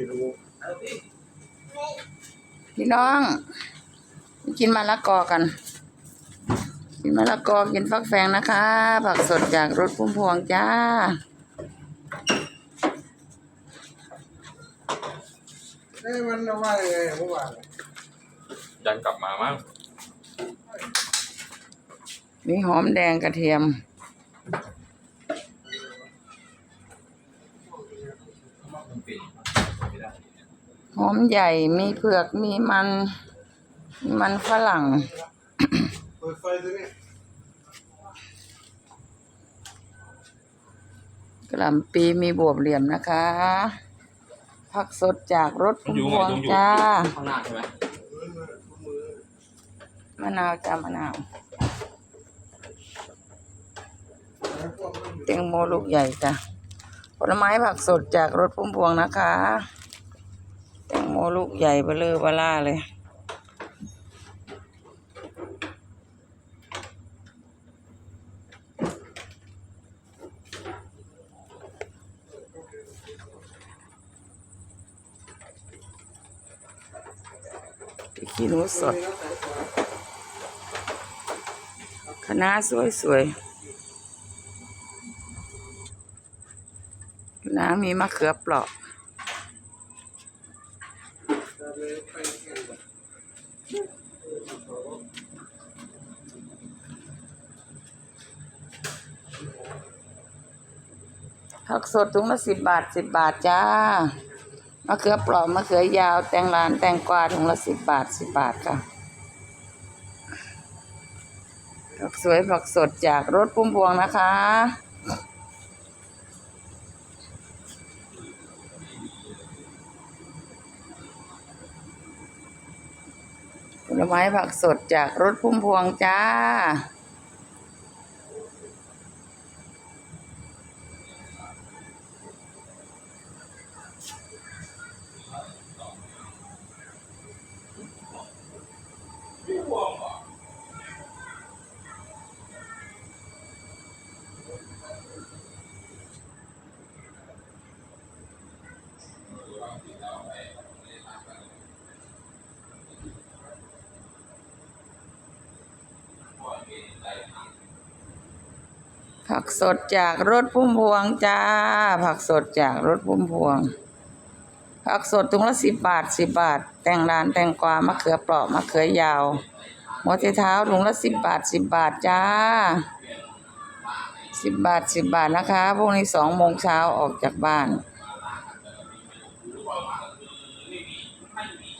ไม่รู้ พี่น้องกินมะละกอกัน กินมะละกอกินฟักแฟงนะคะ ผักสดจากรถพุ่มพวงจ้าเอ้ยมันว่ายังไงเมื่อวานยันกลับมามั้งมีหอมแดงกระเทียม หอมใหญ่มีเผือกมีมันมีมันฝรั่งเปิดไฟตัวนี้กระหล่ำปีมีบวบเหลี่ยมนะคะ ผักสดจากรถพุ่มพวงจ้าข้างหน้าใช่ไหมมะนาวจ้ามะนาวแตงโมลูกใหญ่จ้ะผลไม้ผักสดจากรถพุ่มพวงนะคะแตงโม ลูกใหญ่เบลอเบล่าเลยพริกขี้หนูสดคณะสวยสวยน้ามีมะเขือเปราะ ผักสดถุงละสิบบาทสิบบาทจ้ามะเขือเปราะมะเขือยาว แตงลานแตงกวาถุงละสิบบาทสิบบาทค่ะผักสวยผักสดจากรถพุ่มพวงนะคะ ลไม้ผักสดจากรถพุ่มพวงจ้า ผักสดจากรถพุ่มพวงจ้า ผักสดจากรถพุ่มพวง ผักสดถุงละสิบบาทสิบบาท แตงรานแตงกวามะเขือเปราะมะเขือยาวหัวไชเท้าถุงละสิบบาทสิบบาทจ้าสิบบาทสิบบาทนะคะพรุ่งนี้สองโมงเช้าออกจากบ้าน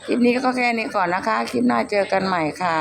คลิปนี้ก็แค่นี้ก่อนนะคะ คลิปหน้าเจอกันใหม่ค่ะ